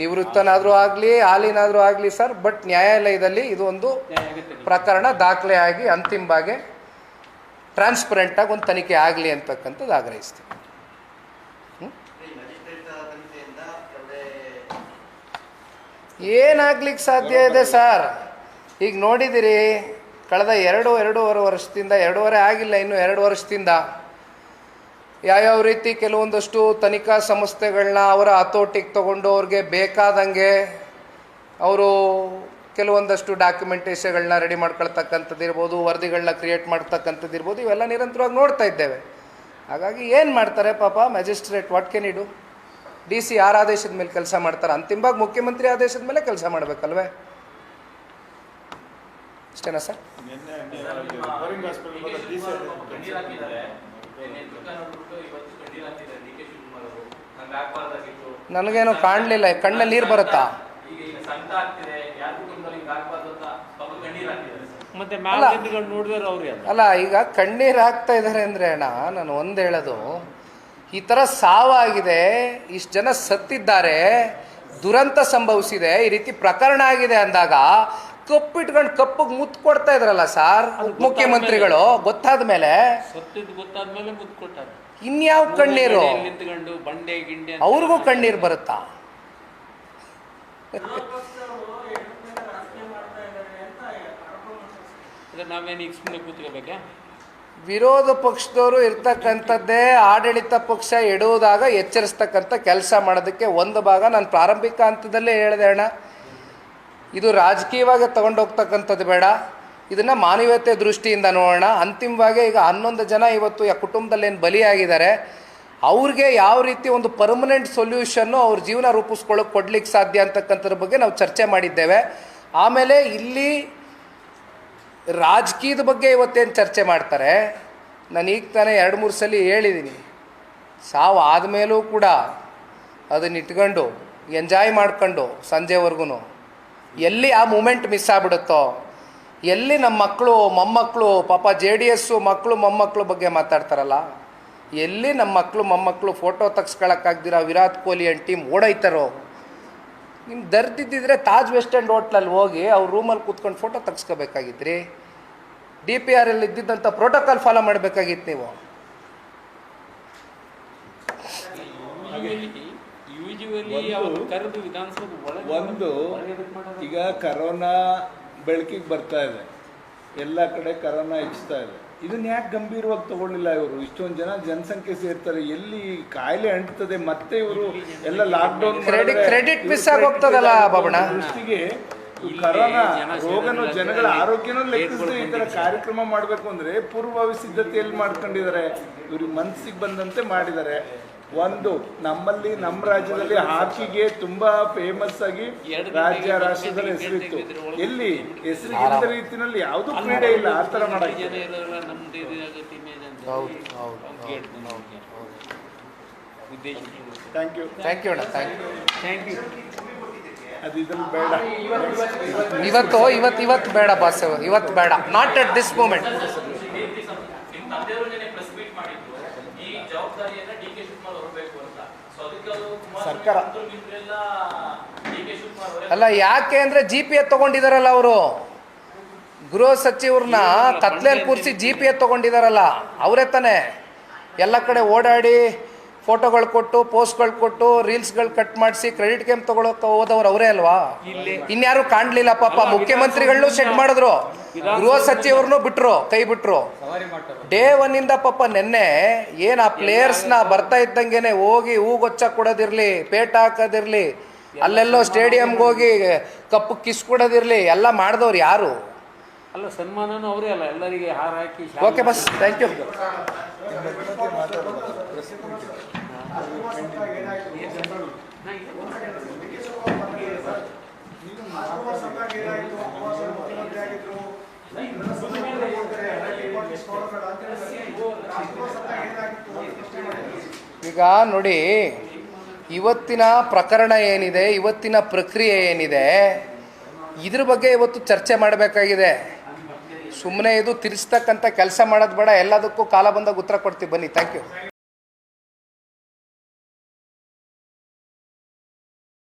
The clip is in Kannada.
ನಿವೃತ್ತನಾದರೂ ಆಗಲಿ, ಹಾಲಿನಾದರೂ ಆಗಲಿ ಸರ್, ಬಟ್ ನ್ಯಾಯಾಲಯದಲ್ಲಿ ಇದು ಒಂದು ಪ್ರಕರಣ ದಾಖಲೆ ಆಗಿ ಅಂತಿಮವಾಗಿ ಟ್ರಾನ್ಸ್ಪರೆಂಟಾಗಿ ಒಂದು ತನಿಖೆ ಆಗಲಿ ಅಂತಕ್ಕಂಥದ್ದು ಆಗ್ರಹಿಸ್ತೀವಿ ಏನಾಗ್ಲಿಕ್ಕೆ ಸಾಧ್ಯ ಇದೆ ಸರ್? ಈಗ ನೋಡಿದಿರಿ, ಕಳೆದ ಎರಡು, ಎರಡೂವರೆ ವರ್ಷದಿಂದ, ಎರಡೂವರೆ ಆಗಿಲ್ಲ, ಇನ್ನು ಎರಡು ವರ್ಷದಿಂದ. ಯಾವ್ಯಾವ ರೀತಿ ಕೆಲವೊಂದಷ್ಟು ತನಿಖಾ ಸಂಸ್ಥೆಗಳನ್ನ ಅವರ ಹತೋಟಿಗೆ ತಗೊಂಡು ಅವ್ರಿಗೆ ಬೇಕಾದಂಗೆ ಅವರು ಕೆಲವೊಂದಷ್ಟು ಡಾಕ್ಯುಮೆಂಟೇಷನ್ಗಳನ್ನ ರೆಡಿ ಮಾಡ್ಕೊಳ್ತಕ್ಕಂಥದ್ದು ಇರ್ಬೋದು ವರದಿಗಳನ್ನ ಕ್ರಿಯೇಟ್ ಮಾಡ್ತಕ್ಕಂಥದ್ದು ಇರ್ಬೋದು ಇವೆಲ್ಲ ನಿರಂತರವಾಗಿ ನೋಡ್ತಾ ಇದ್ದೇವೆ ಹಾಗಾಗಿ ಏನು ಮಾಡ್ತಾರೆ ಪಾಪ ಮ್ಯಾಜಿಸ್ಟ್ರೇಟ್ ವಾಟ್ ಕೆನ್ ಇಡು ಡಿ ಸಿ ಯಾರ ಆದೇಶದ ಮೇಲೆ ಕೆಲಸ ಮಾಡ್ತಾರೆ ಅಂತಿಮವಾಗಿ ಮುಖ್ಯಮಂತ್ರಿ ಆದೇಶದ ಮೇಲೆ ಕೆಲಸ ಮಾಡಬೇಕಲ್ವೇ ಅಷ್ಟೇನಾ ಸರ್ ನೇತೃತ್ವ ನೋಡ್ಬಿಟ್ಟು ಇವತ್ತು ಕಣ್ಣೀರ್ ಹಾಕಿದ್ದಾರೆ ಡಿ ಕೆ ಶಿವಕುಮಾರ್ ಅವರು ನಂಗೆ ಆಗ್ಬಾರ್ದಾಗಿತ್ತು ನನಗೇನು ಕಾಣಲಿಲ್ಲ ಕಣ್ಣಲ್ಲಿ ನೀರು ಬರುತ್ತಾ ಈಗ ಈಗ ಸಂಕಟ ಆಗ್ತಿದೆ ಯಾರ ಕುಟುಂಬದಲ್ಲಿ ಹಿಂಗೆ ಆಗ್ಬಾರ್ದು ಅಂತ ಪಾಪ ಕಣ್ಣೀರ್ ಹಾಕಿದ್ದಾರೆ ಸರ್ ಮತ್ತೆ ಅಲ್ಲ. ಮ್ಯಾಗಜಿನ್ಗಳು ನೋಡಿದ್ರೆ ಅವ್ರು ಎಲ್ಲ ಅಲ್ಲ ಈಗ ಕಣ್ಣೀರು ಹಾಕ್ತಾ ಇದ್ದಾರೆ ಅಂದ್ರೆ ಅಣ್ಣ ನಾನು ಒಂದು ಹೇಳೋದು ಈ ಥರ ಸಾವಾಗಿದೆ ಇಷ್ಟು ಜನ ಸತ್ತಿದ್ದಾರೆ ದುರಂತ ಸಂಭವಿಸಿದೆ ಈ ರೀತಿ ಪ್ರಕರಣ ಆಗಿದೆ ಅಂದಾಗ ಕಪ್ಪಿಟ್ಕೊಂಡು ಕಪ್ಪಿಗೆ ಮುತ್ತು ಕೊಡ್ತಾ ಇದ್ರಲ್ಲ ಸರ್ ಮುಖ್ಯಮಂತ್ರಿಗಳು? ಗೊತ್ತಾದ ಮೇಲೆ? ಸತ್ತಿದ್ದು ಗೊತ್ತಾದ್ಮೇಲೆ ಮುತ್ತು ಕೊಟ್ಟಾರೆ. ಇನ್ಯಾವ ಕಣ್ಣೀರು? ನಿಂತ್ಕೊಂಡು ಬಂಡೆ ಗಿಂಡೆ ಅಂತ ಅವ್ರಿಗೂ ಕಣ್ಣೀರು ಬರುತ್ತಾ? ಅದೇ ನಾವೇನು ಈಗ ಸುಮ್ಮನೆ ಕೂತ್ಕೋಬೇಕಾ? ವಿರೋಧ ಪಕ್ಷದವರು ಇರ್ತಕ್ಕಂಥದ್ದೇ ಆಡಳಿತ ಪಕ್ಷ ಇಡುವುದಾಗ ಎಚ್ಚರಿಸ್ತಕ್ಕಂಥ ಕೆಲಸ ಮಾಡೋದಕ್ಕೆ ಒಂದು ಭಾಗ. ನಾನು ಪ್ರಾರಂಭಿಕ ಹಂತದಲ್ಲೇ ಹೇಳಿದೆ ಅಣ್ಣ. ಇದು ರಾಜಕೀಯವಾಗಿ ತಗೊಂಡೋಗ್ತಕ್ಕಂಥದ್ದು ಬೇಡ. ಇದನ್ನು ಮಾನವೀಯತೆ ದೃಷ್ಟಿಯಿಂದ ನೋಡೋಣ. ಅಂತಿಮವಾಗಿ ಈಗ ಹನ್ನೊಂದು ಜನ ಇವತ್ತು ಆ ಕುಟುಂಬದಲ್ಲಿ ಏನು ಬಲಿಯಾಗಿದ್ದಾರೆ. ಅವ್ರಿಗೆ ಯಾವ ರೀತಿ ಒಂದು ಪರ್ಮನೆಂಟ್ ಸೊಲ್ಯೂಷನ್ನು ಅವ್ರ ಜೀವನ ರೂಪಿಸ್ಕೊಳ್ಳೋಕೆ ಕೊಡ್ಲಿಕ್ಕೆ ಸಾಧ್ಯ ಅಂತಕ್ಕಂಥದ್ರ ಬಗ್ಗೆ ನಾವು ಚರ್ಚೆ ಮಾಡಿದ್ದೇವೆ. ಆಮೇಲೆ ಇಲ್ಲಿ ರಾಜಕೀಯದ ಬಗ್ಗೆ ಇವತ್ತೇನು ಚರ್ಚೆ ಮಾಡ್ತಾರೆ? ನಾನು ಈಗ ತಾನೇ ಎರಡು ಮೂರು ಸಲ ಹೇಳಿದ್ದೀನಿ ಸಾವು ಆದಮೇಲೂ ಕೂಡ ಅದನ್ನ ಇಟ್ಕೊಂಡು, ಎಂಜಾಯ್ ಮಾಡ್ಕೊಂಡು ಸಂಜೆವರೆಗೂ ಎಲ್ಲಿ ಆ ಮೂಮೆಂಟ್ ಮಿಸ್ ಆಗ್ಬಿಡುತ್ತೋ, ಎಲ್ಲಿ ನಮ್ಮ ಮಕ್ಕಳು, ಮೊಮ್ಮಕ್ಕಳು, ಪಾಪ ಜೆ ಡಿ ಎಸ್ಸು ಮಕ್ಕಳು, ಮೊಮ್ಮಕ್ಕಳು ಬಗ್ಗೆ ಮಾತಾಡ್ತಾರಲ್ಲ, ಎಲ್ಲಿ ನಮ್ಮ ಮಕ್ಕಳು, ಮೊಮ್ಮಕ್ಕಳು ಫೋಟೋ ತೆಗ್ಸ್ಕೊಳಕ್ಕಾಗ್ದಿರ ವಿರಾಟ್ ಕೊಹ್ಲಿ ಅಂಡ್ ಟೀಮ್ ಓಡೈತಾರೋ ನಿಮ್ಗೆ ದರ್ದಿದ್ದಿದ್ರೆ ತಾಜ್ ವೆಸ್ಟ್ ಎಂಡ್ ಹೋಟ್ಲಲ್ಲಿ ಹೋಗಿ ಅವ್ರ ರೂಮಲ್ಲಿ ಕೂತ್ಕೊಂಡು ಫೋಟೋ ತೆಗ್ಸ್ಕೋಬೇಕಾಗಿತ್ರಿ. ಡಿ ಪಿ ಆರ್ ಅಲ್ಲಿ ಇದ್ದಿದ್ದಂಥ ಪ್ರೋಟೋಕಾಲ್ ಫಾಲೋ ಮಾಡಬೇಕಾಗಿತ್ತು ನೀವು. ಅವರು ಕರೆದು ವಿಧಾನಸೌಧ ಒಳಗೆ ಒಂದು? ಈಗ ಕರೋನಾ ಬೆಳಕಿಗೆ ಬರ್ತಾ ಇದೆ. ಎಲ್ಲ ಕಡೆ ಕರೋನಾ ಹೆಚ್ಚುತ್ತಾ ಇದೆ. ಇದನ್ನ ಯಾಕೆ ಗಂಭೀರವಾಗಿ ತಗೊಳ್ಳಿಲ್ಲ ಇವರು? ಇಷ್ಟೊಂದು ಜನ ಜನಸಂಖ್ಯೆ ಸೇರ್ತಾರೆ. ಎಲ್ಲಿ ಕಾಯಿಲೆ ಅಂಟುತ್ತದೆ ಮತ್ತೆ ಇವರು ಎಲ್ಲ ಲಾಕ್ಡೌನ್ ಕ್ರೆಡಿಟ್ ಮಿಸ್ ಆಗೋಗ್ತದಲ್ಲ ಆಗ್ ಬಾಬಣ್ಣ. ದೃಷ್ಟಿಗೆ ಕರೋನಾ ರೋಗನು ಜನಗಳ ಆರೋಗ್ಯನೂ ಲೆಕ್ಕಿಸದೆ ಈ ತರ ಕಾರ್ಯಕ್ರಮ ಮಾಡಬೇಕು ಅಂದ್ರೆ ಪೂರ್ವಭಾವಿ ಸಿದ್ಧತೆಯಲ್ಲಿ ಮಾಡ್ಕೊಂಡಿದ್ದಾರೆ. ಇವ್ರಿಗೆ ಮನಸ್ಸಿಗೆ ಬಂದಂತೆ ಮಾಡಿದ್ದಾರೆ. ಒಂದು ನಮ್ಮಲ್ಲಿ ನಮ್ಮ ರಾಜ್ಯದಲ್ಲಿ ಹಾಕಿಗೆ ತುಂಬಾ ಫೇಮಸ್ ಆಗಿ ರಾಜ್ಯ ರಾಷ್ಟ್ರದಲ್ಲಿ ಹೆಸರಿತ್ತು. ಎಲ್ಲಿ? ಹೆಸರಿಗಿಂತ ರೀತಿನಲ್ಲಿ ಯಾವ್ದು ಕ್ರೀಡೆ ಇಲ್ಲ ಆ ಮಾಡಕ್ಕೆ. ಉದ್ದೇಶ ಥ್ಯಾಂಕ್ ಯು ಥ್ಯಾಂಕ್ ಯು ಅಣ್ಣ ಥ್ಯಾಂಕ್ ಯು ಥ್ಯಾಂಕ್ ಯು ಅದು ಇದ್ರಲ್ಲಿ ಬೇಡ. ಇವತ್ತು ಇವತ್ತು ಇವತ್ತು ಬೇಡ ಬಾಸ್ ಇವತ್ತು ಬೇಡ. ನಾಟ್ ಅಟ್ ದಿಸ್ ಮೂಮೆಂಟ್ ನಿಮ್ಮ ತಂದೆಯವರು ಜೊತೆ ಪ್ರೆಸ್ ಮೀಟ್ ಮಾಡಿದ್ರು ಈ ಜವಾಬ್ದಾರಿಯನ್ನ ಡಿ ಕೆ ಶಿವಕುಮಾರ್ ಹೊರಬೇಕು ಅಂತ ಸೊ ಅದಕ್ಕೆ ಅವರು ಸರ್ಕಾರ. ಅಲ್ಲ ಯಾಕೆ ಅಂದ್ರೆ ಜಿ ಪಿ ಎತ್ ತಗೊಂಡಿದಾರಲ್ಲ ಅವರು? ಗೃಹ ಸಚಿವರನ್ನ ಕತ್ಲೆಯಲ್ಲಿ ಕೂರಿಸಿ ಜಿ ಪಿ ಎತ್ ತಗೊಂಡಿದಾರಲ್ಲ ಅವರೇ ತಾನೇ? ಎಲ್ಲ ಕಡೆ ಓಡಾಡಿ ಫೋಟೋಗಳು ಕೊಟ್ಟು ಪೋಸ್ಟ್ಗಳು ಕೊಟ್ಟು ರೀಲ್ಸ್ಗಳು ಕಟ್ ಮಾಡಿಸಿ ಕ್ರೆಡಿಟ್ ಗೇಮ್ ತಗೊಳಕ್ಕೆ ಹೋದವ್ರು ಅವರೇ ಅಲ್ವಾ? ಇನ್ಯಾರು ಕಾಣ್ಲಿಲ್ಲ ಪಾಪ ಮುಖ್ಯಮಂತ್ರಿಗಳನ್ನೂ ಸೆಟ್ ಮಾಡಿದ್ರು. ಗೃಹ ಸಚಿವರನ್ನು ಬಿಟ್ರು ಕೈ ಬಿಟ್ರು. ಡೇ ಒನ್ನಿಂದ ಪಾಪ ನೆನ್ನೆ ಏನು ಆ ಪ್ಲೇಯರ್ಸ್ನ ಬರ್ತಾ ಇದ್ದಂಗೆನೆ ಹೋಗಿ ಹೂಗೊಚ್ಚ ಕೊಡೋದಿರ್ಲಿ ಪೇಟ ಹಾಕೋದಿರ್ಲಿ ಅಲ್ಲೆಲ್ಲೋ ಸ್ಟೇಡಿಯಂಗೆ ಹೋಗಿ ಕಪ್ಪು ಕಿಸ್ ಕೊಡೋದಿರ್ಲಿ ಎಲ್ಲ ಮಾಡಿದವ್ರು ಯಾರು? ಅಲ್ಲ ಸನ್ಮಾನನೂ ಅವರೇ ಅಲ್ಲ ಎಲ್ಲರಿಗೆ ಹಾರ ಹಾಕಿ ಓಕೆ ಬಸ್ ಥ್ಯಾಂಕ್ ಯು ಈಗ ನೋಡಿ ಇವತ್ತಿನ ಪ್ರಕರಣ ಏನಿದೆ ಇವತ್ತಿನ ಪ್ರಕ್ರಿಯೆ ಏನಿದೆ ಇದ್ರ ಬಗ್ಗೆ ಇವತ್ತು ಚರ್ಚೆ ಮಾಡಬೇಕಾಗಿದೆ. ಸುಮ್ಮನೆ ಇದು ತಿರ್ಸ್ತಕ್ಕಂಥ ಕೆಲಸ ಮಾಡೋದು ಬೇಡ ಎಲ್ಲದಕ್ಕೂ ಕಾಲ ಬಂದಾಗ ಉತ್ತರ ಕೊಡ್ತೀವಿ. ಬನ್ನಿ ಥ್ಯಾಂಕ್ ಯು